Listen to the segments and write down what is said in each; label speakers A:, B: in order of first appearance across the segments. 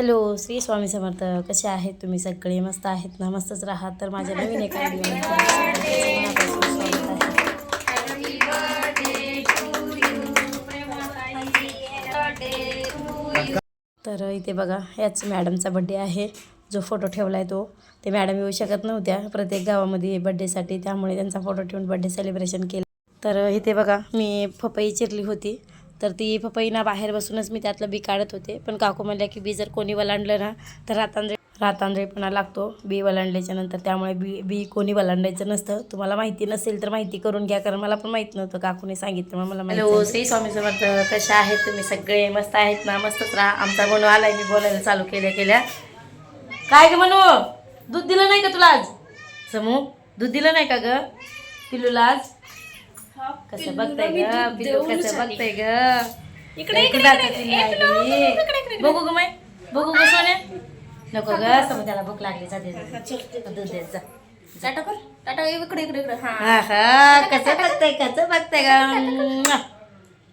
A: Hello Shri Swami समर्थ. कसे आहेत तुम्ही सगळे? मस्त आहेत ना? मस्तच राहात. तर माझ्या नवीन एका तर इथे बघा याच मॅडमचा बड्डे आहे. जो फोटो ठेवला आहे तो. ते मॅडम येऊ शकत नव्हत्या. प्रत्येक गावामध्ये बड्डेसाठी त्यामुळे त्यांचा फोटो ठेवून बड्डे सेलिब्रेशन केलं. तर इथे बघा मी पपई चिरली होती. तर ती पपई ना बाहेर बसूनच मी त्यातलं बी काढत होते. पण काकू म्हणल्या की बी जर कोणी वलांडलं ना तर रातांद्रे रातांद्रेपणा लागतो बी वलांडल्याच्या नंतर. त्यामुळे बी बी कोणी वलांडायचं नसतं. तुम्हाला माहिती नसेल तर माहिती करून घ्या कारण मला पण माहीत नव्हतं. काकूने सांगितलं मग मला हॅलो श्री स्वामी समर्थ कशा आहेत तुम्ही? सगळे मस्त आहेत ना? मस्तच राहा. आमचा म्हणून आलाय मी बोलायला चालू केल्या केल्या. काय ग म्हणू दूध दिलं नाही का तुला आज? समू दूध दिलं नाही का ग? पिल्लूला आज? कसं बघताय ग? पिल्लू कसं बघताय ग? इकडे बघू ग माय. बघू ग सोन्या. नको ग समू त्याला भूक लागली. जा दे जा. दूध जा.
B: टाटा कर टाटा इकडे इकडे इकडे. हा.
A: हा हा. कसं बघताय कसं बघताय ग?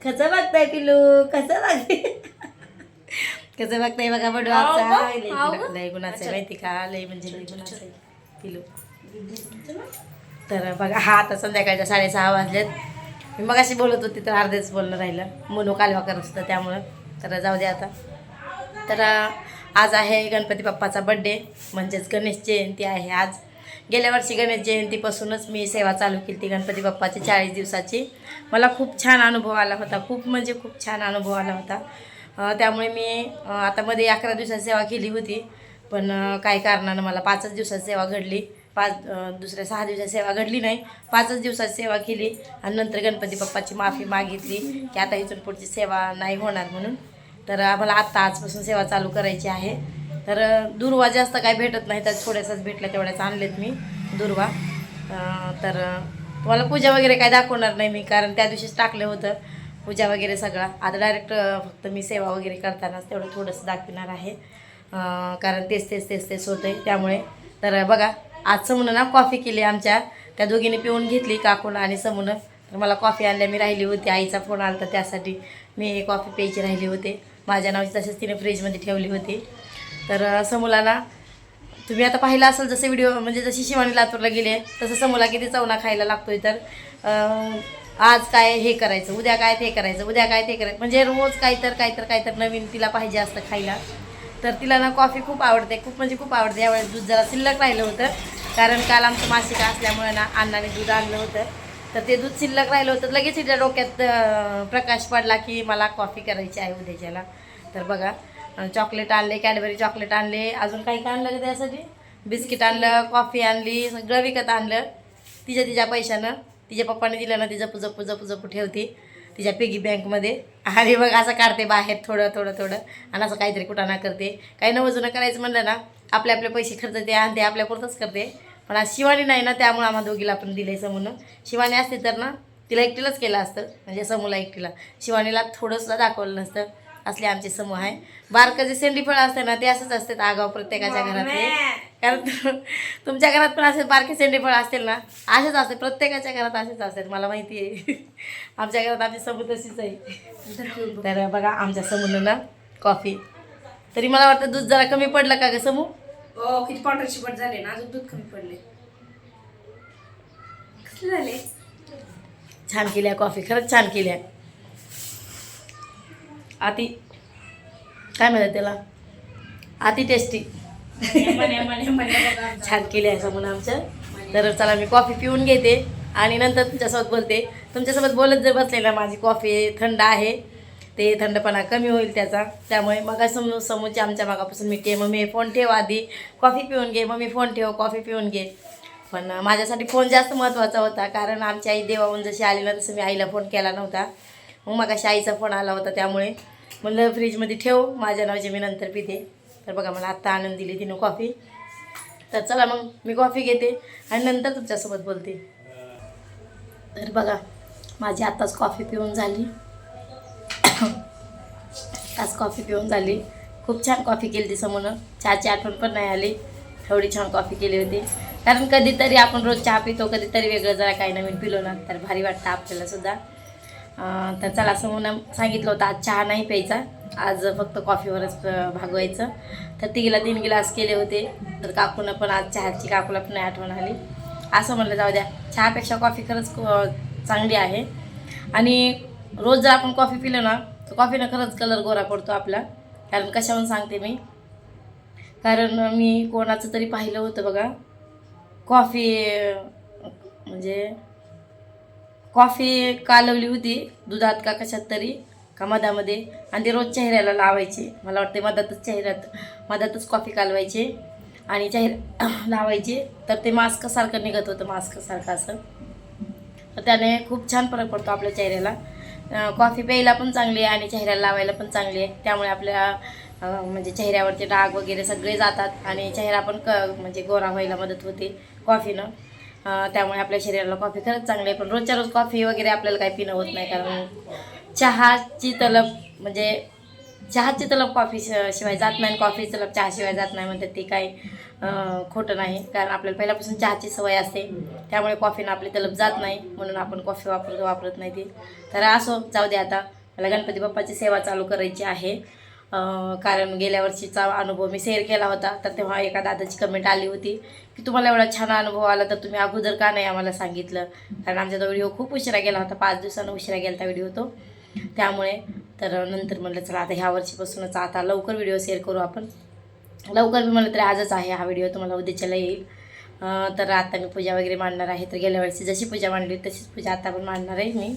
A: कसं बघताय पिल्लू? कसं बघताय? कसं बघताय बघा बडू आमचा. लय गुणाचं माहिती का? लय म्हणजे लय गुणाचं पिल्लू. तर बघा हा आता संध्याकाळच्या साडेसहा वाजलेत. मी मग अशी बोलत होती तर अर्धेच बोलणं राहिलं. मनू कालवा करत होतं त्यामुळं. तर जाऊ दे आता. तर आज आहे गणपती बाप्पाचा बड्डे म्हणजेच गणेश जयंती आहे आज. गेल्या वर्षी गणेश जयंतीपासूनच मी सेवा चालू केली ती गणपती बाप्पाची चाळीस दिवसाची. मला खूप छान अनुभव आला होता खूप म्हणजे खूप छान अनुभव आला होता. त्यामुळे मी आता मध्ये अकरा दिवसात सेवा केली होती पण काही कारणानं मला पाचच दिवसात सेवा घडली. पाच दुसऱ्या सहा दिवसात सेवा घडली नाही. पाचच दिवसात सेवा केली आणि नंतर गणपती बाप्पाची माफी मागितली की आता इथून पुढची सेवा नाही होणार म्हणून. तर आम्हाला आत्ता आजपासून सेवा चालू करायची आहे. तर दुर्वा जास्त काय भेटत नाही तर थोड्यासाच भेटल्या तेवढ्याच आणलेत मी दुर्वा. तर तुम्हाला पूजा वगैरे काय दाखवणार नाही मी कारण त्या दिवशीच टाकलं होतं पूजा वगैरे सगळं. आता डायरेक्ट फक्त मी सेवा वगैरे करतानाच तेवढं थोडंसं दाखविणार आहे. कारण तेच तेच तेच तेच होतं आहे त्यामुळे. तर बघा आज समून ना कॉफी केली आमच्या. त्या दोघींनी पिऊन घेतली काकून आणि समून. तर मला कॉफी आणल्या मी राहिली होती. आईचा फोन आला तर त्यासाठी मी कॉफी प्यायची राहिली होते. माझ्या नावाची तसेच तिने फ्रीजमध्ये ठेवली होती. तर अं, ना तुम्ही आता पाहिलं असेल जसे व्हिडिओ म्हणजे जशी शिवानी लातूरला गेले तसं समोला किती चवना खायला लागतोय. तर आज काय हे करायचं? उद्या काय ते करायचं? उद्या काय ते करायचं? म्हणजे रोज काहीतर काहीतर काहीतर नवीन तिला पाहिजे असतं खायला. तर तिला ना कॉफी खूप आवडते खूप म्हणजे खूप आवडते. यावेळेस दूध जरा शिल्लक राहिलं होतं. कारण काल आमचं मासिक असल्यामुळे ना अण्णाने दूध आणलं होतं. तर ते दूध शिल्लक राहिलं होतं. लगेच तिच्या डोक्यात प्रकाश पडला की मला कॉफी करायची आहे उद्याच्याला. तर बघा चॉकलेट आणले कॅडबरी चॉकलेट आणले. अजून काही काय आणलं का त्यासाठी? बिस्किट आणलं कॉफी आणली सगळं विकत आणलं. तिच्या तिच्या पैशानं तिच्या पप्पाने दिलं ना ती जपू जपू जपू जपू ठेवते. तिच्या पिगी बँकमध्ये. आणि मग असं काढते बाहेर थोडं थोडं थोडं. आणि असं काहीतरी कुठं ना करते. काही न जुनं करायचं म्हणलं ना आपले आपले पैसे खर्च ते आणते आपल्यापुरतंच करते. पण आज शिवानी नाही ना त्यामुळे आम्हाला दोघीला आपण दिले समून शिवानी असते तर ना तिला एकटीलाच केलं असतं. म्हणजे समूला एकटीला. शिवानीला थोडंसुद्धा दाखवलं नसतं. असले आमचे समूह आहे. बारकं जे सेंडी फळं असते ना ते असंच असतात आगाव प्रत्येकाच्या घरातले. कारण तुमच्या घरात पण असे बारके सेंडी फळं असतील ना असेच असते प्रत्येकाच्या घरात असेच असतात मला माहिती आहे आमच्या घरात आमची समूह तशीच आहे. तर बघा आमच्या समूहनं ना कॉफी. तरी मला वाटतं दूध जरा कमी पडलं का ग समूह?
B: हो किती पावडर शिपट झाले ना अजून दूध कमी पडले. कसले झाले?
A: छान केली आहे कॉफी खरंच छान केली आहे अति काय म्हणतात त्याला? अति टेस्टी. छान केली आहे समोर आमचं. तर चला मी कॉफी पिऊन घेते आणि नंतर तुमच्यासोबत बोलते. तुमच्यासोबत बोलत जर बसले ना माझी कॉफी थंड आहे. ते थंडपणा कमी होईल त्याचा. त्यामुळे मग समोर समोरच्या आमच्या मागापासून मी मम्मी फोन ठेव आधी. कॉफी पिऊन घे मम्मी फोन ठेव कॉफी पिऊन घे. पण माझ्यासाठी फोन जास्त महत्त्वाचा होता. कारण आमची आई देवाहून जशी आली ना तसं मी आईला फोन केला नव्हता. मग मग आईचा फोन आला होता त्यामुळे. म्हणलं फ्रीजमध्ये ठेव माझ्या नावाची मी नंतर पिते. तर बघा मला आत्ता आनंद दिली तिनं कॉफी तर चला मग मी कॉफी घेते आणि नंतर तुमच्यासोबत बोलते. तर बघा माझी आत्ताच कॉफी पिऊन झाली. आज कॉफी पिऊन झाली. खूप छान कॉफी केली ती समोर चहाची आठवण पण नाही आली. एवढी छान कॉफी केली होती. कारण कधीतरी आपण रोज चहा पितो कधीतरी वेगळं जरा काही नवीन पिलो ना तर भारी वाटतं आपल्यालासुद्धा तर चला समोरनं सांगितलं होतं आज चहा नाही प्यायचा. आज फक्त कॉफीवरच भागवायचं. तर तिघीला तीन गिलास केले होते. तर काकूनं पण आज चहाची काकूला पण नाही आठवण आली. असं म्हणलं जाऊ द्या. चहापेक्षा कॉफी खरंच चांगली आहे. आणि रोज जर आपण कॉफी पिलं ना तर कॉफीनं खरंच कलर गोरा पडतो आपला. कारण कशावरून सांगते मी? कारण मी कोणाचं तरी पाहिलं होतं बघा. कॉफी म्हणजे कॉफी कालवली होती दुधात का कशात तरी का मधामध्ये. आणि ते रोज चेहऱ्याला लावायचे. मला वाटते मधातच चेहऱ्यात मधातच कॉफी कालवायचे. आणि चेहरा लावायचे. तर ते मास्कसारखं निघत होतं मास्कसारखं असं. तर त्याने खूप छान फरक पडतो आपल्या चेहऱ्याला. कॉफी प्यायला पण चांगली आहे आणि चेहऱ्याला लावायला पण चांगली आहे. त्यामुळे आपल्या म्हणजे चेहऱ्यावरचे डाग वगैरे सगळे जातात आणि चेहरा पण क म्हणजे गोरा व्हायला मदत होते कॉफीनं. त्यामुळे आपल्या शरीराला कॉफी खरंच चांगली आहे. पण रोजच्या रोज कॉफी वगैरे आपल्याला काही पिणं होत नाही कारण चहाची तलब म्हणजे चहाची तलब कॉफी शिवाय जात नाही आणि कॉफी तलब चहाशिवाय जात नाही म्हणतात ते काही खोटं नाही. कारण आपल्याला पहिल्यापासून चहाची सवय असते. त्यामुळे कॉफीनं आपली तलब जात नाही. म्हणून आपण कॉफी वापरतो वापरत नाही ती. तर असो जाऊ दे आता. मला गणपती बाप्पाची सेवा चालू करायची आहे. कारण गेल्या वर्षीचा अनुभव मी शेअर केला होता. तर तेव्हा एका दादाची कमेंट आली होती की तुम्हाला एवढा छान अनुभव आला तर तुम्ही अगोदर का नाही आम्हाला सांगितलं? कारण आमचा तो व्हिडिओ खूप उशिरा गेला होता. पाच दिवसानं उशिरा गेला व्हिडिओ तो. त्यामुळे तर नंतर म्हटलं चला आता ह्या वर्षीपासूनच आता लवकर व्हिडिओ शेअर करू आपण. लवकर मी म्हणलं तरी आजच आहे हा व्हिडिओ तुम्हाला उद्याच्याला येईल. तर आता मी पूजा वगैरे मांडणार आहे. तर गेल्या वर्षी जशी पूजा मांडली तशीच पूजा आता पण मांडणार आहे मी.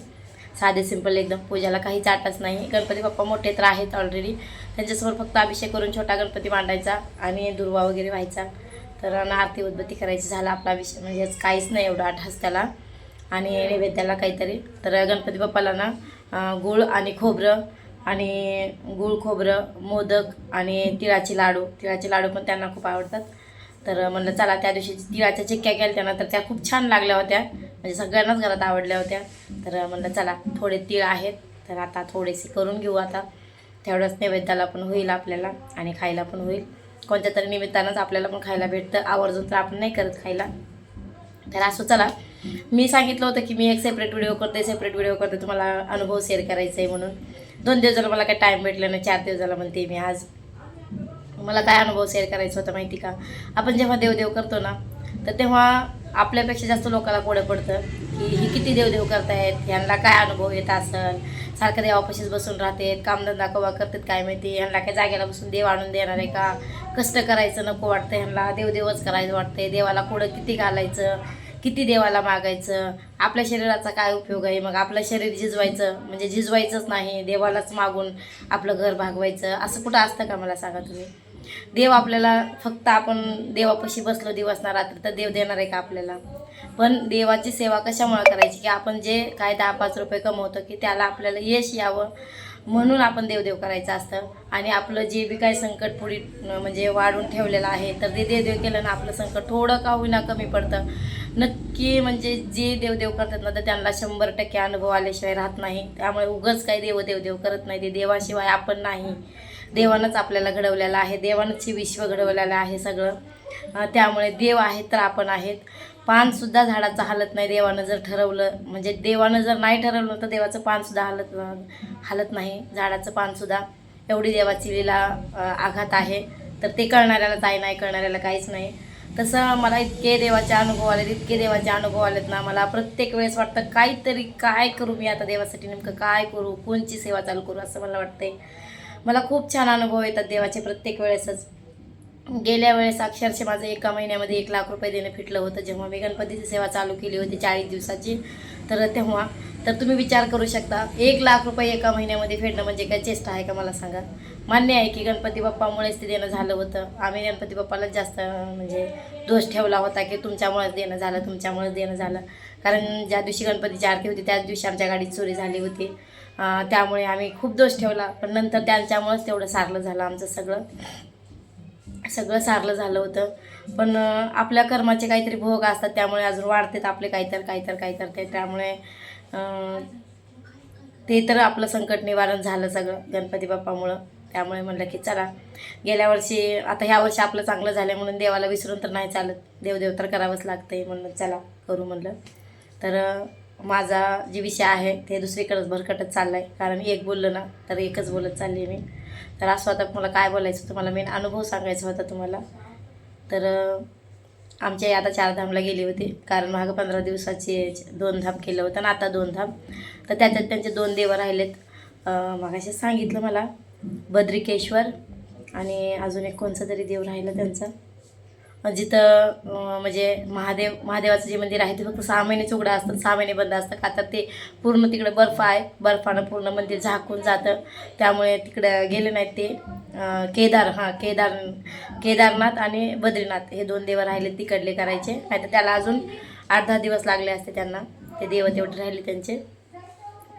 A: साधे सिंपल एकदम पूजाला काहीच आटच नाही. गणपती बाप्पा मोठे तर आहेत ऑलरेडी त्यांच्यासमोर फक्त अभिषेक करून छोटा गणपती मांडायचा आणि दुर्वा वगैरे व्हायचा. तर ना आरती उद्बत्ती करायची झाला आपला विषय म्हणजेच काहीच नाही एवढा आठास त्याला. आणि नैवेद्याला काहीतरी. तर गणपती बाप्पाला ना गूळ गुळ आणि खोबरं आणि गुळ खोबरं मोदक आणि तिळाचे लाडू. तिळाचे लाडू पण त्यांना खूप आवडतात. तर म्हणलं चला त्या दिवशी तिळाच्या चिक्क्या केल्या त्यांना तर त्या खूप छान लागल्या होत्या. म्हणजे सगळ्यांनाच घरात आवडल्या होत्या. तर म्हणलं चला थोडे तिळ आहेत. तर आता थोडेसे करून घेऊ आता. तेवढंच नैवेद्याला पण होईल आपल्याला आणि खायला पण होईल. कोणत्या तरी निमित्तानंच आपल्याला पण खायला भेटतं. आवर्जून तर आपण नाही करत खायला. तर असं चला. मी सांगितलं होतं की मी एक सेपरेट व्हिडिओ करते सेपरेट व्हिडिओ करते. तुम्हाला अनुभव शेअर करायचा आहे म्हणून. दोन दिवसाला मला काही टाईम भेटला नाही चार दिवस झाला म्हणते मी आज. मला काय अनुभव शेअर करायचा होता माहिती का? आपण जेव्हा देवदेव करतो ना तर तेव्हा आपल्यापेक्षा जास्त लोकांना पुढे पडतं की ही किती देवदेव करतायत ह्यांना काय अनुभव येत असेल? सारखं देवापाशीच बसून राहतात कामधंदा कवा करतात काय माहिती? ह्यांना काय जागेला बसून देव आणून देणार आहे का? कष्ट करायचं नको वाटतं ह्यांना देवदेवच करायचं वाटतंय देवाला पुढं किती घालायचं? किती देवाला मागायचं? आपल्या शरीराचा काय उपयोग आहे? मग आपलं शरीर झिजवायचं म्हणजे झिजवायचंच नाही देवालाच मागून आपलं घर भागवायचं असं कुठं असतं का? मला सांगा तुम्ही. देव आपल्याला फक्त आपण देवापाशी बसलो दिवस ना रात्री तर देव देणार आहे का आपल्याला? पण देवाची सेवा कशामुळे करायची? की आपण जे काय दहा पाच रुपये कमवतो की त्याला आपल्याला यश यावं म्हणून आपण देवदेव करायचं असतं. आणि आपलं जे बी काय संकट पुढे म्हणजे वाढून ठेवलेलं आहे तर ते देवदेव केलं ना आपलं संकट थोडं का होईना कमी पडतं. नक्की म्हणजे जे देवदेव करतात ना तर त्यांना शंभर टक्के अनुभव आल्याशिवाय राहत नाही. त्यामुळे उगंच काही देव देवदेव करत नाही. ते देवाशिवाय आपण नाही. देवानंच आपल्याला घडवलेलं आहे. देवानंच हे विश्व घडवलेलं आहे सगळं. त्यामुळे देव आहेत तर आपण आहेत. पानसुद्धा झाडाचं हालत नाही देवानं जर ठरवलं. म्हणजे देवानं जर नाही ठरवलं तर देवाचं पानसुद्धा हालत हालत नाही. झाडाचं पानसुद्धा. एवढी देवाची लीला आघात आहे. तर ते कळणाऱ्याला काही नाही कळणाऱ्याला काहीच नाही. तसं मला इतके देवाचे अनुभव आलेत इतके देवाचे अनुभव आलेत ना मला प्रत्येक वेळेस वाटतं काहीतरी काय करू मी आता देवासाठी नेमकं काय करू? कोणची सेवा चालू करू असं मला वाटतंय. मला खूप छान अनुभव येतात देवाचे प्रत्येक वेळेसच. गेल्या वेळेस अक्षरशः माझं एका महिन्यामध्ये एक लाख रुपये देणं फिटलं होतं. जेव्हा मी गणपतीची सेवा चालू केली होती चाळीस दिवसाची तर तेव्हा तर तुम्ही विचार करू शकता एक लाख रुपये एका महिन्यामध्ये फेडणं म्हणजे काय चेष्टा आहे का मला सांगा? मान्य आहे की गणपती बाप्पामुळेच ते देणं झालं होतं. आम्ही गणपती बाप्पालाच जास्त म्हणजे दोष ठेवला होता की तुमच्यामुळेच देणं झालं तुमच्यामुळेच देणं झालं. कारण ज्या दिवशी गणपतीची आरती होती त्याच दिवशी आमच्या गाडीत चोरी झाली होती. त्यामुळे आम्ही खूप दोष ठेवला. पण नंतर त्यांच्यामुळेच तेवढं सारलं झालं आमचं सगळं. सगळं सारलं झालं होतं. पण आपल्या कर्माचे काहीतरी भोग असतात त्यामुळे अजून वाढतात आपले काहीतर काहीतर काहीतर ते. त्यामुळे ते तर आपलं संकट निवारण झालं सगळं गणपती बाप्पामुळं. त्यामुळे म्हणलं की चला गेल्या वर्षी आता ह्या वर्षी आपलं चांगलं झालं म्हणून देवाला विसरून तर नाही चालत. देवदेव तर करावंच लागतंय म्हणून चला करू म्हणलं. तर माझा जे विषय आहे ते दुसरीकडंच भरकटत चालला आहे कारण एक बोललं ना तर एकच बोलत चालली मी. तर असं आता मला काय बोलायचं? तुम्हाला मेन अनुभव सांगायचा होता तुम्हाला. तर आमच्या आता चारधामला गेली होती. कारण मागं पंधरा दिवसाचे दोन धाम केलं होतं ना आता दोन धाम. तर त्याच्यात त्यांचे दोन देव राहिलेत. अं, सांगितलं मला. बद्रिकेश्वर आणि अजून एक कोणचं तरी देव राहिलं त्यांचं. जिथं म्हणजे महादेव महादेवाचं जे मंदिर आहे ते फक्त सहा महिनेच उघडं असतं सहा महिने बंद असतं का तर ते पूर्ण तिकडं बर्फ आहे. बर्फानं पूर्ण मंदिर झाकून जातं. त्यामुळे तिकडं गेले नाहीत ते. केदार हां केदार केदारनाथ आणि बद्रीनाथ हे दोन देव राहिले तिकडले करायचे. नाही तर त्याला अजून आठ दहा दिवस लागले असते त्यांना. ते देव तेवढे राहिले त्यांचे.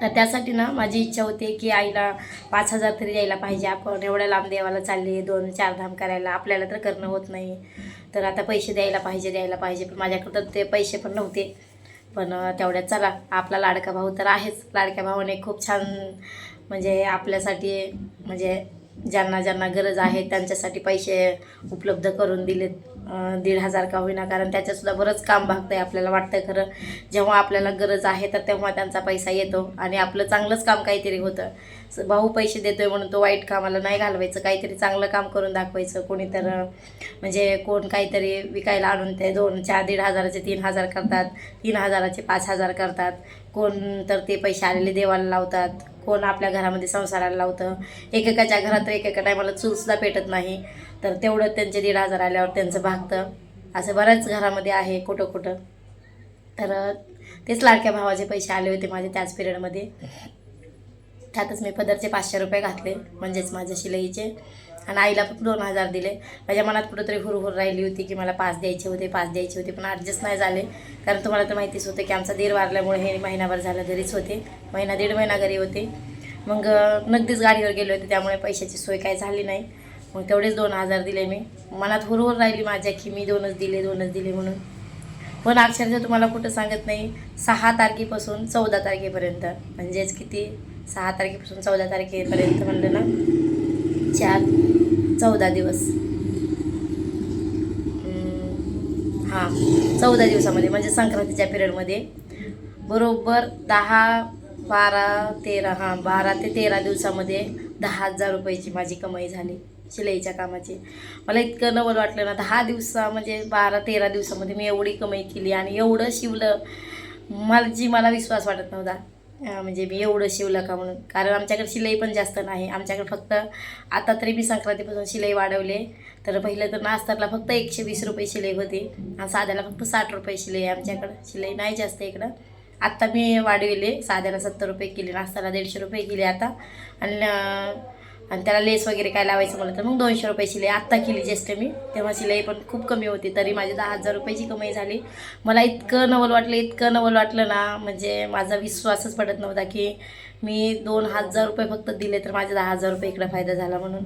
A: तर त्यासाठी ना माझी इच्छा होती की आईला पाच हजार तरी यायला पाहिजे. आपण एवढ्या लांब देवाला चालले दोन चार धाम करायला. आपल्याला तर करणं होत नाही. तर आता पैसे द्यायला पाहिजे द्यायला पाहिजे. पण माझ्याकडं तर ते पैसे पण नव्हते. पण तेवढ्यात चला आपला लाडका भाऊ तर आहेच. लाडक्या भावाने खूप छान म्हणजे आपल्यासाठी म्हणजे ज्यांना ज्यांना गरज आहे त्यांच्यासाठी पैसे उपलब्ध करून दिलेत. दीड हजार का होईना कारण त्याच्यासुद्धा बरंच काम भागतं आहे आपल्याला वाटतं खरं. जेव्हा आपल्याला गरज आहे तर तेव्हा त्यांचा पैसा येतो आणि आपलं चांगलंच काम काहीतरी होतं. भाऊ पैसे देतोय म्हणून तो वाईट कामाला नाही घालवायचं काहीतरी चांगलं काम करून दाखवायचं कोणी तर म्हणजे कोण काहीतरी विकायला आणून ते दोन चार दीड हजाराचे तीन हजार करतात तीन हजाराचे पाच हजार करतात. कोण तर ते पैसे आलेले देवाला लावतात. कोण आपल्या घरामध्ये संसाराला लावतं. एकेकाच्या घरात तर एकेका टायमाला चूलसुद्धा पेटत नाही. तर तेवढं त्यांचे दीड हजार आल्यावर त्यांचं भागतं. असं बऱ्याच घरामध्ये आहे कुठं कुठं तर तेच लाडक्या भावाचे पैसे आले होते माझे त्याच पिरियडमध्ये. त्यातच मी पदरचे पाचशे रुपये घातले म्हणजेच माझ्या शिलाईचे आणि आईला पण दोन हजार दिले. माझ्या मनात कुठंतरी हुरहुर राहिली होती की मला पाच द्यायचे होते पाच द्यायचे होते पण ॲडजस्ट नाही झाले. कारण तुम्हाला तर माहितीच होतं की आमचा दीर वारल्यामुळे हे महिनाभर झालं घरीच होते. महिना दीड महिना घरी होते. मग नगदीच गाडीवर गेले होते त्यामुळे पैशाची सोय काय झाली नाही. मग तेवढेच दोन हजार दिले मी. मनात हुरहुर राहिली माझ्या की मी दोनच दिले दोनच दिले म्हणून. पण अक्षरशः तुम्हाला कुठं सांगत नाही सहा तारखेपासून चौदा तारखेपर्यंत. म्हणजेच किती? सहा तारखेपासून चौदा तारखेपर्यंत म्हणलं ना? चार चौदा दिवस. हां चौदा दिवसामध्ये म्हणजे संक्रांतीच्या पिरियडमध्ये. बरोबर दहा बारा तेरा हां बारा ते तेरा दिवसामध्ये दहा हजार रुपयाची माझी कमाई झाली शिलाईच्या कामाची. मला इतकं नवल वाटलं ना दहा दिवसा म्हणजे बारा तेरा दिवसामध्ये मी एवढी कमाई केली आणि एवढं शिवलं. मला जी मला विश्वास वाटत नव्हता म्हणजे मी एवढं शिवलं का म्हणून? कारण आमच्याकडे शिलाई पण जास्त नाही. आमच्याकडे फक्त आता तरी मी संक्रांतीपासून शिलाई वाढवले. तर पहिलं तर नास्तारला फक्त एकशे वीस रुपये शिलाई होती. आणि साध्याला फक्त साठ रुपये शिलाई आहे आमच्याकडं. शिलाई नाही जास्त इकडं. आत्ता मी वाढविले. साध्याला सत्तर रुपये केले. नास्ताला दीडशे रुपये केले आता. आणि आणि त्याला लेस वगैरे काय लावायचं मला तर मग दोनशे रुपये शिलाई आत्ता केली जस्ट मी. तेव्हा शिलाई पण खूप कमी होती तरी माझी दहा हजार रुपयाची कमाई झाली. मला इतकं नवल वाटलं इतकं नवल वाटलं ना म्हणजे माझा विश्वासच पडत नव्हता की मी दोन हजार रुपये फक्त दिले तर माझे दहा हजार रुपये इकडं फायदा झाला म्हणून.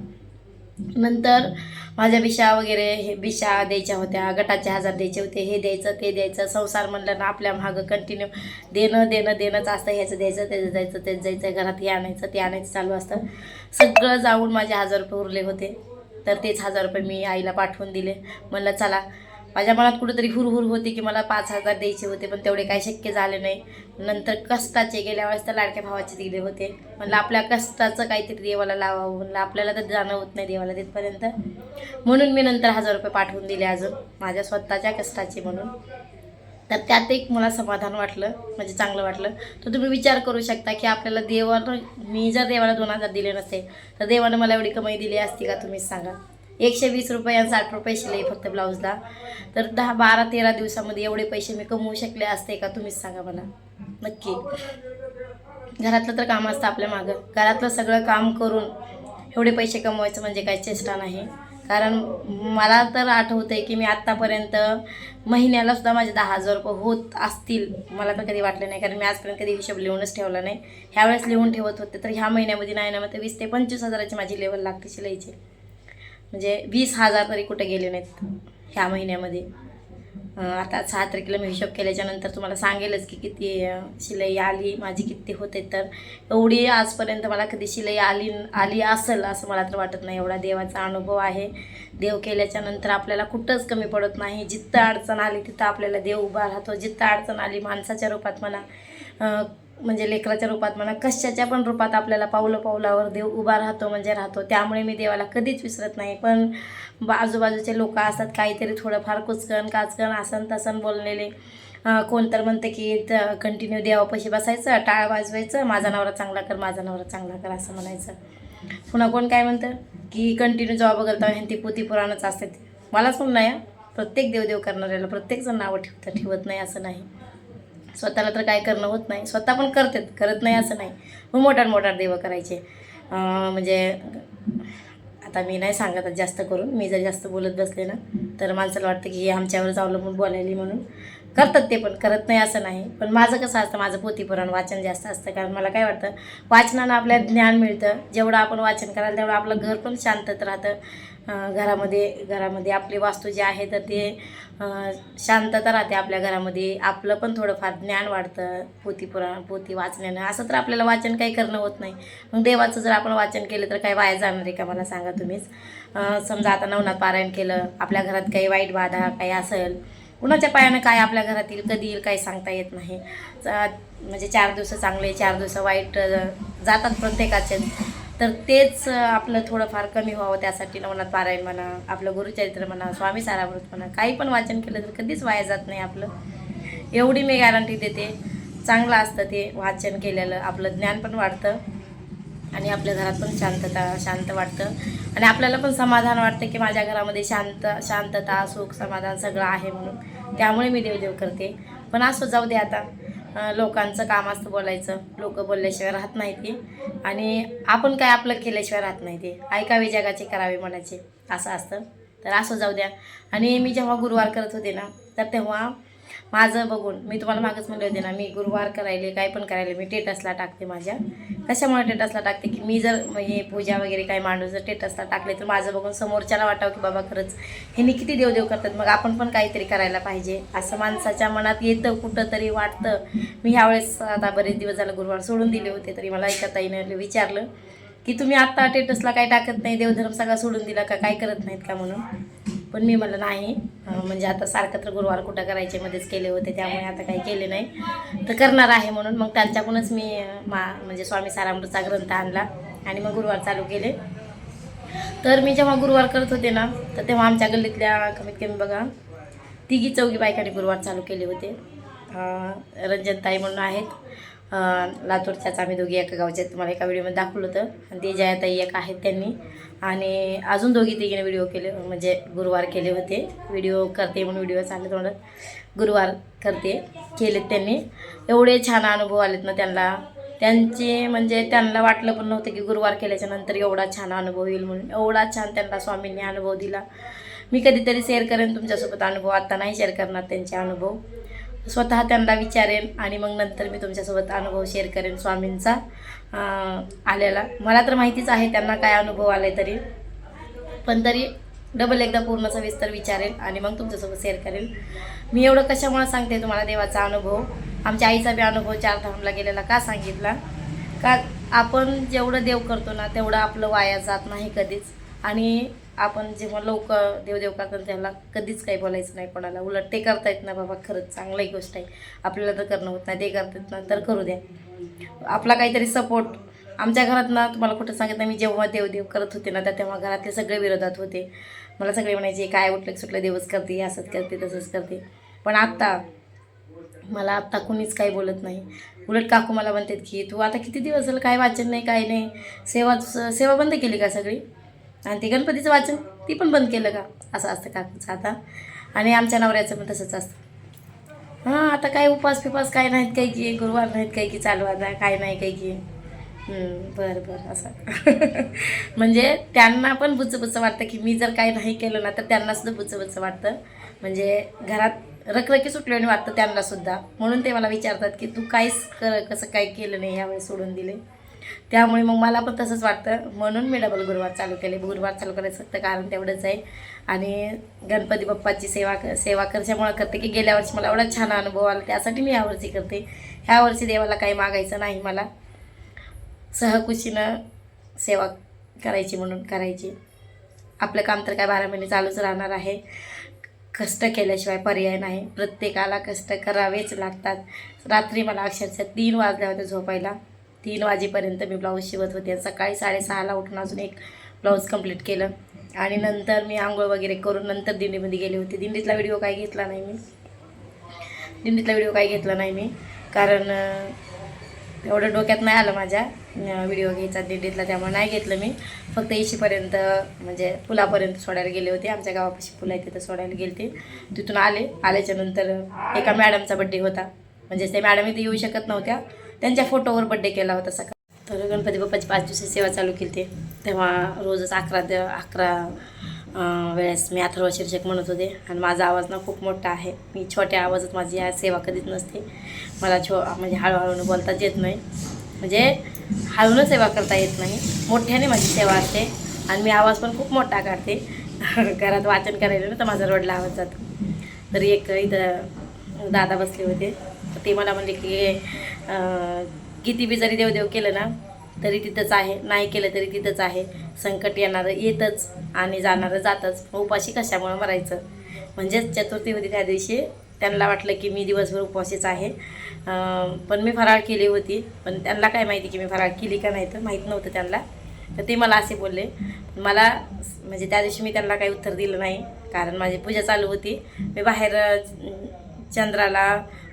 A: नंतर माझ्या बिशा वगैरे हे बिशा द्यायच्या होत्या गटाचे हजार द्यायचे होते हे द्यायचं ते द्यायचं संसार म्हणलं ना आपल्या मागं कंटिन्यू देणं देणं देणंच असतं ह्याचं द्यायचं त्याचं द्यायचं तेच जायचं घरात हे आणायचं ते आणायचं चालू असतं. सगळं जाऊन माझे हजार रुपये उरले होते. तर तेच हजार रुपये मी आईला पाठवून दिले. म्हणलं चला माझ्या मनात कुठेतरी हुरहुर होती की मला पाच हजार द्यायचे होते पण तेवढे काही शक्य झाले नाही. नंतर कष्टाचे गेल्या वेळेस तर लाडक्या भावाचे दिले होते. म्हणलं आपल्या कष्टाचं काहीतरी देवाला लावावं म्हणलं आपल्याला तर जाणं होत नाही देवाला तिथपर्यंत. म्हणून मी नंतर हजार रुपये पाठवून दिले अजून माझ्या स्वतःच्या कष्टाचे म्हणून. तर त्यात एक मला समाधान वाटलं म्हणजे चांगलं वाटलं. तर तुम्ही विचार करू शकता की आपल्याला देवानं मी जर देवाला दोन हजार दिले नसते तर देवानं मला एवढी कमाई दिली असती का तुम्हीच सांगा. एकशे वीस रुपये आणि साठ रुपये शिलाई फक्त ब्लाऊजला. तर दहा बारा तेरा दिवसामध्ये एवढे पैसे मी कमवू शकले असते का तुम्हीच सांगा मला. नक्की. घरातलं तर काम असतं आपल्या मागं. घरातलं सगळं काम करून एवढे पैसे कमवायचं म्हणजे काही चेष्टा नाही. कारण मला तर आठवतं आहे की मी आत्तापर्यंत महिन्याला सुद्धा माझे दहा हजार रुपये होत असतील. मला तर कधी वाटलं नाही कारण मी आजपर्यंत कधी हिशोब लिहूनच ठेवला नाही. ह्यावेळेस लिहून ठेवत होते तर ह्या महिन्यामध्ये नाही ना मग ते वीस ते पंचवीस हजाराची माझी लेवल लागते शिलाईची. म्हणजे वीस हजार तरी कुठे गेले नाहीत ह्या महिन्यामध्ये. आता सहा तारखेला मी हिशोब केल्याच्यानंतर तुम्हाला सांगेलच की किती शिलाई आली माझी किती होते तर. एवढी आजपर्यंत मला कधी शिलाई आली आली असेल असं मला तर वाटत नाही. एवढा देवाचा अनुभव आहे. देव केल्याच्यानंतर आपल्याला कुठंच कमी पडत नाही. जिथं अडचण आली तिथं आपल्याला देव उभा राहतो. जिथं अडचण आली माणसाच्या रूपात म्हणा म्हणजे लेकराच्या रूपात म्हणा कशाच्या पण रूपात आपल्याला पावलं पावलावर देव उभा राहतो म्हणजे राहतो. त्यामुळे मी देवाला कधीच विसरत नाही. पण आजूबाजूचे लोक असतात काहीतरी थोडंफार कुचकण काचकण आसन तसन बोललेले. कोण तर म्हणते की कंटिन्यू देवापाशी बसायचं टाळ वाजवायचं माझा नवरा चांगला कर माझा नवरा चांगला कर असं म्हणायचं. पुन्हा कोण काय म्हणतं की कंटिन्यू जॉब बघत ती पोती पुराणच असते मलाच म्हणून नाही प्रत्येक देवदेव करणाऱ्याला प्रत्येकजण नावं ठेवतं ठेवत नाही असं नाही. स्वतःला तर काय करणं होत नाही. स्वतः पण करतात करत नाही असं नाही. मग मोठार मोठार देव करायचे. म्हणजे आता मी नाही सांगत जास्त करून. मी जर जास्त बोलत बसले ना तर माणसाला वाटतं की हे आमच्यावरच अवलंबून बोलायली म्हणून. करतात ते पण करत नाही असं नाही. पण माझं कसं असतं माझं पोथीपुराण वाचन जास्त असतं. कारण मला काय वाटतं वाचनानं आपल्याला ज्ञान मिळतं. जेवढं आपण वाचन कराल तेवढं आपलं घर पण शांतत राहतं. घरामध्ये घरामध्ये आपली वास्तू जे आहे तर ते शांतता राहते आपल्या घरामध्ये. आपलं पण थोडंफार ज्ञान वाढतं पोथी पुराण पोथी वाचण्यानं. असं तर आपल्याला वाचन काही करणं होत नाही. मग देवाचं जर आपण वाचन केलं तर काही वाया जाणार आहे का? मला सांगा तुम्हीच. समजा आता नवनाथ पारायण केलं आपल्या घरात काही वाईट बाधा काही असेल कुणाच्या पायानं काय आपल्या घरात येईल कधी येईल काही सांगता येत नाही. म्हणजे चार दिवस चांगले चार दिवस वाईट जातात प्रत्येकाचे. तर तेच आपलं थोडंफार कमी व्हावं त्यासाठी नवनाथ पारायण म्हणा आपलं गुरुचरित्र म्हणा स्वामी सारामृत म्हणा काही पण वाचन केलं तर कधीच वाया जात नाही आपलं. एवढी मी गॅरंटी देते. चांगलं असतं ते वाचन केलेलं आपलं ज्ञान पण वाढतं आणि आपल्या घरात पण शांतता शांत वाटतं. आणि आपल्याला पण समाधान वाटतं की माझ्या घरामध्ये शांत शांतता सुख समाधान सगळं आहे म्हणून. त्यामुळे मी देवदेव करते. पण असं जाऊ दे आता. लोकांचं काम असतं बोलायचं. लोक बोलल्याशिवाय राहत नाही ते. आणि आपण काय आपलं केल्याशिवाय राहत नाही ते. ऐकावे जगाचे करावे म्हणायचे असं असतं. तर असं जाऊ द्या. आणि मी जेव्हा गुरुवार करत होते ना तर तेव्हा माझं बघून मी तुम्हाला मागच म्हणले होते ना मी गुरुवार करायले काय पण करायले मी टेटसला टाकते माझ्या. कशामुळे टेटसला टाकते? की मी जर हे पूजा वगैरे काय मांडून जर टेटसला टाकले तर माझं बघून समोरच्याला वाटावं की बाबा खरंच ह्यांनी किती देवदेव करतात. मग आपण पण काहीतरी करायला पाहिजे. असं माणसाच्या मनात येतं कुठं तरी वाटतं. मी ह्यावेळेस आता बरेच दिवस झालं गुरुवार सोडून दिले होते तरी मला एका ताईनं विचारलं की तुम्ही आत्ता टेटसला काय टाकत नाही देवधर्म सगळा सोडून दिला का? काय करत नाहीत का म्हणून? पण मी म्हणलं नाही. म्हणजे आता सारखं तर गुरुवार कुठं करायचे मध्येच केले होते त्यामुळे आता काही केले नाही. तर करणार आहे म्हणून. मग त्यांच्याकडूनच मी मा म्हणजे स्वामी सारामृतचा ग्रंथ आणला आणि मग गुरुवार चालू केले. तर मी जेव्हा गुरुवार करत होते ना तर तेव्हा आमच्या गल्लीतल्या कमीत कमी बघा तिघी चौघी बायकांनी गुरुवार चालू केले होते. रंजनताई म्हणून आहेत. लातूरच्याच आम्ही दोघी एका गावच्या तुम्हाला एका व्हिडिओमध्ये दाखवलं होतं. आणि ते जयाताई एक आहेत त्यांनी. आणि अजून दोघी तिघीने व्हिडिओ केले म्हणजे गुरुवार केले होते. व्हिडिओ करते म्हणून व्हिडिओ चांगले तोंडात गुरुवार करते केलेत त्यांनी. एवढे छान अनुभव आलेत ना त्यांना. त्यांचे म्हणजे त्यांना वाटलं पण नव्हतं की गुरुवार केल्याच्यानंतर एवढा छान अनुभव येईल म्हणून. एवढा छान त्यांना स्वामींनी अनुभव दिला. मी कधीतरी शेअर करेन तुमच्यासोबत अनुभव. आत्ता नाही शेअर करणार त्यांचे अनुभव. स्वतः त्यांना विचारेन आणि मग नंतर मी तुमच्यासोबत अनुभव शेअर करेन स्वामींचा आलेला. मला तर माहितीच आहे त्यांना काय अनुभव आला आहे तरी. पण तरी डबल एकदा पूर्ण सविस्तर विचारेन आणि मग तुमच्यासोबत शेअर करेन. मी एवढं कशामुळे सांगते तुम्हाला देवाचा अनुभव? आमच्या आईचा बी अनुभव चार धामला गेलेला का सांगितला? का आपण जेवढं देव करतो ना तेवढं आपलं वाया जात नाही कधीच. आणि आपण जेव्हा लोक देवदेव करतात त्याला कधीच काही बोलायचं नाही कोणाला उलट ते करतायत ना बाबा खरंच चांगली गोष्ट आहे. आपल्याला तर करणं होत नाही ते करतात ना तर करू द्या. आपला काहीतरी सपोर्ट आमच्या घरात ना तुम्हाला कुठं सांगितलं मी जेव्हा देवदेव करत होते ना तर तेव्हा घरातले सगळे विरोधात होते. मला सगळे म्हणायचे काय उठलं सुटलं देवच करते असंच करते तसंच करते. पण आत्ता मला आत्ता कुणीच काही बोलत नाही. उलट काकू मला म्हणतात की तू आता किती दिवस झालं काय वाचन नाही काय नाही? सेवा सेवा बंद केली का सगळी? आणि ते गणपतीचं वाचन ती पण बंद केलं का? असं असतं काकूचं आता? आणि आमच्या नवऱ्याचं पण तसंच असतं. हां आता काय उपास फिपास काय नाहीत काही की गुरुवार नाहीत काही की चालू आता काय नाही काही की. बरं बरं असं. म्हणजे त्यांना पण बुचं वाटतं की मी जर काही नाही केलं ना तर त्यांनासुद्धा सुद्धा वाटतं. म्हणजे घरात रखरखी सुटल्याने वाटतं त्यांनासुद्धा म्हणून ते मला विचारतात की तू काहीच कर कसं काय केलं नाही यावेळेस सोडून दिले? त्यामुळे मग मला पण तसंच वाटतं. म्हणून मी डबल गुरुवार चालू केले. गुरुवार चालू करायचं फक्त कारण तेवढंच आहे. आणि गणपती बाप्पाची सेवा क सेवा करच्यामुळं करते की गेल्या वर्षी मला एवढा छान अनुभव आला. त्यासाठी मी यावर्षी करते. ह्या वर्षी देवाला काही मागायचं नाही मला. सहकुशीनं सेवा करायची म्हणून करायची. आपलं काम तर काय बारा महिने चालूच राहणार आहे. कष्ट केल्याशिवाय पर्याय नाही. प्रत्येकाला कष्ट करावेच लागतात. रात्री मला अक्षरशः तीन वाजल्या होत्या झोपायला. तीन वाजेपर्यंत मी ब्लाऊज शिवत होते. आणि सकाळी साडेसहाला उठून अजून एक ब्लाऊज कंप्लीट केलं. आणि नंतर मी आंघोळ वगैरे करून नंतर दिंडीमध्ये गेले होते. दिंडीतला व्हिडिओ काही घेतला नाही मी. दिंडीतला व्हिडिओ काही घेतला नाही मी. कारण एवढं डोक्यात नाही आलं माझ्या व्हिडिओ घ्यायचा दिंडीतला. त्यामुळे नाही घेतलं मी. फक्त ऐशीपर्यंत म्हणजे पुलापर्यंत सोडायला गेले होते. आमच्या गावापाशी पुला आहे तिथं सोडायला गेले ते तिथून आले. आल्याच्यानंतर एका मॅडमचा बड्डे होता. म्हणजे ते मॅडम इथे येऊ शकत नव्हत्या. त्यांच्या फोटोवर बड्डे केला होता सकाळ. तर गणपती बाप्पाची पाच दिवसाची सेवा चालू केली ते तेव्हा रोजच अकरा ते अकरा वेळेस मी अथर्व शीर्षक म्हणत होते. आणि माझा आवाज ना खूप मोठा आहे. मी छोट्या आवाजात माझी या सेवा कधीच नसते. मला छो म्हणजे हळूहळून बोलताच येत नाही. म्हणजे हळून सेवा करता येत नाही. मोठ्याने माझी सेवा असते. आणि मी आवाज पण खूप मोठा काढते. घरात वाचन करायला ना तर माझा रोडला आवाज जातो. तर एक इथं दादा बसले होते. तर ते मला म्हणले की किती बी जरी देवदेव केलं ना तरी तिथंच आहे. नाही केलं तरी तिथंच आहे. संकट येणारं येतच आणि जाणारं जातच. उपाशी कशामुळं मरायचं? म्हणजेच चतुर्थी होती त्या दिवशी त्यांना वाटलं की मी दिवसभर उपवासीच आहे. पण मी फराळ केली होती. पण त्यांना काय माहिती की मी फराळ केली का नाही तर माहीत नव्हतं त्यांना. तर ते मला असे बोलले. मला म्हणजे त्या दिवशी मी त्यांना काही उत्तर दिलं नाही. कारण माझी पूजा चालू होती. मी बाहेर चंद्राला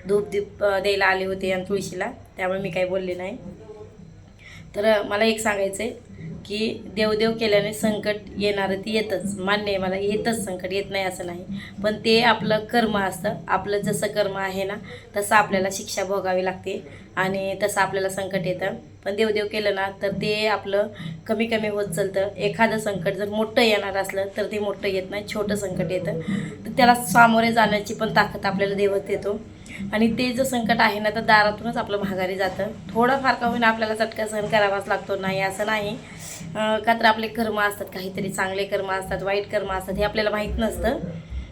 A: धूप दीप द्यायला आले होते आणि तुळशीला. त्यामुळे मी काही बोलले नाही. तर मला एक सांगायचं आहे की देवदेव केल्याने संकट येणारं ती येतच. मान्य आहे मला येतच संकट येत नाही असं नाही. पण ते आपलं कर्म असतं. आपलं जसं कर्म आहे ना तसं आपल्याला शिक्षा भोगावी लागते आणि तसं आपल्याला संकट येतं. पण देवदेव केलं ना तर ते आपलं कमी कमी होत चालतं. एखादं संकट जर मोठं येणार असलं तर ते मोठं येत नाही. छोटं संकट येतं. तर त्याला सामोरे जाण्याची पण ताकद आपल्याला देवत देतो हो. आणि ते जर संकट आहे ना तर दारातूनच आपलं महागारी जातं. थोडंफार का होईना आपल्याला चटका सहन करावाच लागतो. नाही असं नाही. का तर आपले कर्म असतात काहीतरी चांगले कर्म असतात वाईट कर्म असतात हे आपल्याला माहीत नसतं.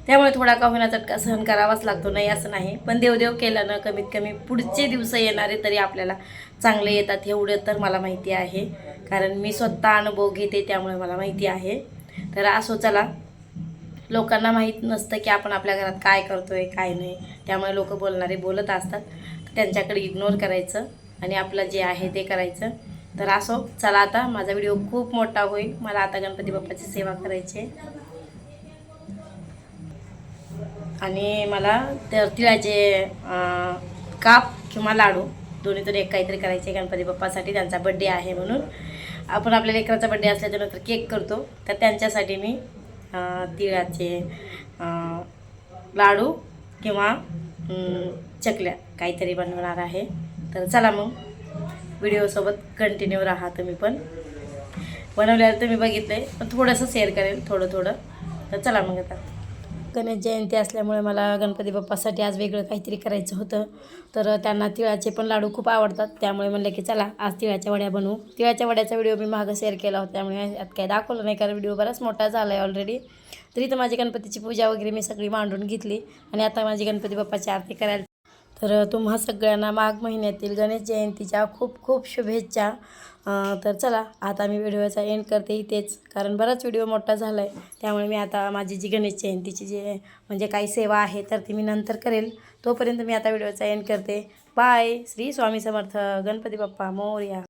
A: त्यामुळे थोडा का होईना चटका सहन करावाच लागतो. नाही असं नाही. पण देवदेव केलं ना कमीत कमी पुढचे दिवस येणारे तरी आपल्याला चांगले येतात. एवढं तर मला माहिती आहे. कारण मी स्वतः अनुभव घेते त्यामुळे मला माहिती आहे. तर असो चला. लोकांना माहीत नसतं की आपण आपल्या घरात काय करतो आहे काय नाही. त्यामुळे लोक बोलणारे बोलत असतात. त्यांच्याकडे इग्नोर करायचं आणि आपलं जे आहे ते करायचं. तर असो चला आता माझा व्हिडिओ खूप मोठा होईल. मला आता गणपती बाप्पाची सेवा करायची आहे. आणि मला तर तिळाचे काप किंवा लाडू दोन्हीतून एक काहीतरी करायचे गणपती बाप्पासाठी. त्यांचा बड्डे आहे म्हणून. आपण आपल्या लेकराचा बड्डे असल्याच्यानंतर केक करतो. तर त्यांच्यासाठी मी तिळाचे लाडू किंवा चकल्या काहीतरी बनवणार आहे. तर चला मग व्हिडिओसोबत कंटिन्यू राहा तुम्ही पण. बनवल्यावर तुम्ही बघितलं आहे पण थोडंसं शेअर करेल थोडं थोडं तर चला मग आता. गणेश जयंती असल्यामुळे मला गणपती बाप्पासाठी आज वेगळं काहीतरी करायचं होतं. तर त्यांना तिळाचे पण लाडू खूप आवडतात. त्यामुळे म्हणलं की चला आज तिळाच्या वड्या बनवू. तिळाच्या वड्याचा व्हिडिओ मी मागं शेअर केला होता. त्यामुळे आत काही दाखवलं नाही कारण व्हिडिओ बराच मोठा झाला आहे ऑलरेडी तरी तर माझी गणपतीची पूजा वगैरे मी सगळी मांडून घेतली आणि आता माझी गणपती बाप्पाची आरती करायला तर तुम्हा सगळ्यांना माघ महिन्यातील गणेश जयंतीच्या खूप खूप शुभेच्छा. तर चला आता मी व्हिडिओचा एंड करते इथेच. कारण बराच व्हिडिओ मोठा झाला आहे त्यामुळे मी आता माझी जी गणेश जयंतीची जे म्हणजे काही सेवा आहे तर ती मी नंतर करेल. तोपर्यंत मी आता व्हिडिओचा एंड करते. बाय श्री स्वामी समर्थ. गणपती बाप्पा. मोर्या.